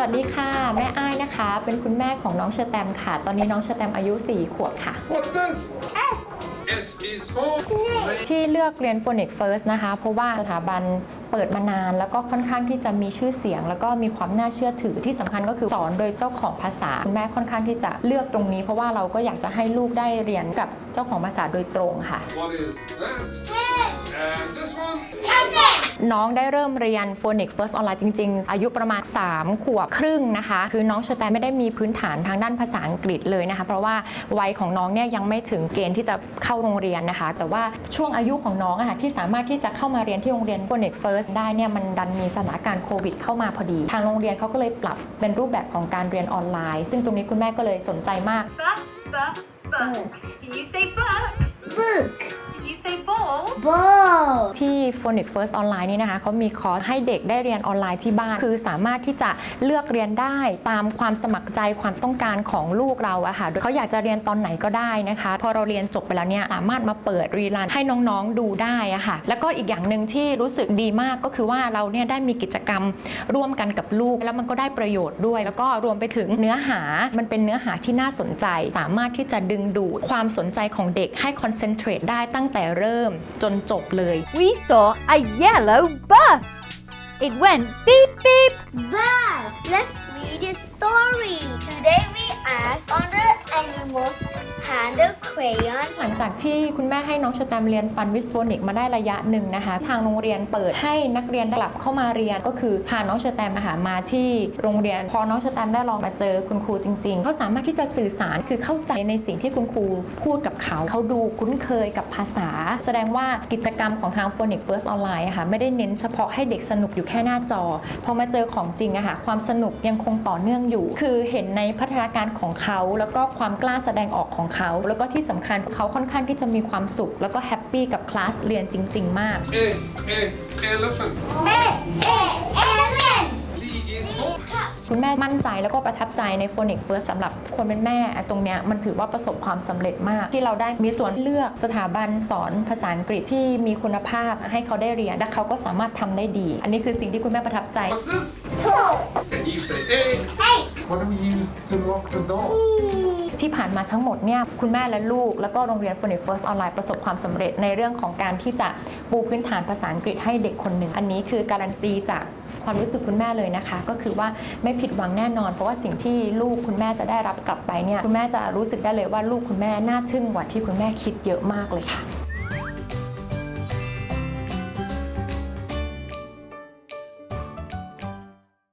วัสดีค่ะ แม่อ้ายนะคะ เป็นคุณแม่ของน้องเชอแตมค่ะ ตอนนี้น้องเชอแตมอายุ 4 ขวบค่ะ What's this? S. S is for. ที่เลือกเรียน Phonics First นะคะ เพราะว่าสถาบันเปิดมานาน แล้วก็ค่อนข้างที่จะมีชื่อเสียง แล้วก็มีความน่าเชื่อถือที่สำคัญก็คือสอนโดยเจ้าของภาษาคุณแม่ค่อนข้างที่จะเลือกตรงนี้ เพราะว่าเราก็อยากจะให้ลูกได้เรียนกับเจ้าของภาษาโดยตรงค่ะ What is that? And this one? น้องได้เริ่มเรียน Phonics First Online จริง ๆ อายุประมาณ 3 ขวบครึ่งนะคะ คือน้องเชอแตมไม่ได้มีพื้นฐานทางด้านภาษาอังกฤษเลยนะคะ เพราะว่าวัยของน้องเนี่ยยังไม่ถึงเกณฑ์ที่จะเข้าโรงเรียนนะคะ แต่ว่าช่วงอายุของน้องอะค่ะที่สามารถที่จะเข้ามาเรียนที่โรงเรียน Phonics First ได้เนี่ยมันดันมีสถานการณ์โควิดเข้ามาพอดี ทางโรงเรียนเขาก็เลยปรับเป็นรูปแบบของการเรียนออนไลน์ ซึ่งตรงนี้คุณแม่ก็เลยสนใจมาก Buck, buck, buck. Can you say buck? Book. Can you say ball? Ball. ที่ Phonic First Online นี่นะคะเขามีคอร์สให้เด็กได้เรียนออนไลน์ที่บ้าน คือสามารถที่จะเลือกเรียนได้ตามความสมัครใจความต้องการของลูกเราอะค่ะโดยเขาอยากจะเรียนตอนไหนก็ได้นะคะ พอเราเรียนจบไปแล้วเนี่ยสามารถมาเปิดรีลันให้น้องๆดูได้อะค่ะ แล้วก็อีกอย่างหนึ่งที่รู้สึกดีมากก็คือว่าเราเนี่ยได้มีกิจกรรมร่วมกันกับลูก แล้วมันก็ได้ประโยชน์ด้วย แล้วก็รวมไปถึงเนื้อหามันเป็นเนื้อหาที่น่าสนใจ สามารถที่จะดึงดูดความสนใจของเด็กให้คอนเซนเทรตได้ตั้งแต่เริ่มจจบเลย we saw a yellow bus. It went beep beep. Bus. Let's read a story. Today we asked on the หลังจากที่คุณแม่ให้น้องชแตมเรียนฟันวิสโฟนิกมาได้ระยะหนึ่งนะคะ ทางโรงเรียนเปิดให้นักเรียนกลับเข้ามาเรียนก็คือพาน้องชแตมมาหามาที่โรงเรียน พอน้องชแตมได้ลองมาเจอคุณครูจริง ๆ เขาสามารถที่จะสื่อสารคือเข้าใจในสิ่งที่คุณครูพูดกับเขา เขาดูคุ้นเคยกับภาษา แสดงว่ากิจกรรมของทาง Phonic First Online อะค่ะไม่ได้เน้นเฉพาะให้เด็กสนุกอยู่แค่หน้าจอพอมาเจอของจริงอะค่ะความสนุกยังคงต่อเนื่องอยู่ คือเห็นในพัฒนาการของเขา แล้วก็ความกล้าแสดงออกของเขา แล้วก็ที่สำคัญเขาค่อนข้างที่จะมีความสุข แล้วก็แฮปปี้กับคลาสเรียนจริง ๆ มาก A. A. Elephant. Elephant. C is for. คุณแม่มั่นใจแล้วก็ประทับใจใน Phonic First สำหรับคนเป็นแม่อะตรงเนี้ยมันถือว่าประสบความสำเร็จมาก ที่เราได้มีส่วนเลือกสถาบันสอนภาษาอังกฤษที่มีคุณภาพให้เขาได้เรียน และเขาก็สามารถทำได้ดี อันนี้คือสิ่งที่คุณแม่ประทับใจ What's this? Horse. And you say A. Hey. What do we use to lock the door? ที่ผ่านมาทั้งหมดเนี่ยคุณแม่และลูก แล้วก็โรงเรียน Phonic First Online ประสบความสำเร็จในเรื่องของการที่จะปูพื้นฐานภาษาอังกฤษให้เด็กคนหนึ่ง อันนี้คือการันตีจากความรู้สึกคุณแม่เลยนะคะ ก็คือว่าไม่ผิดหวังแน่นอน เพราะว่าสิ่งที่ลูกคุณแม่จะได้รับกลับไปเนี่ยคุณแม่จะรู้สึกได้เลยว่าลูกคุณแม่น่าทึ่งกว่าที่คุณแม่คิดเยอะมากเลยค่ะ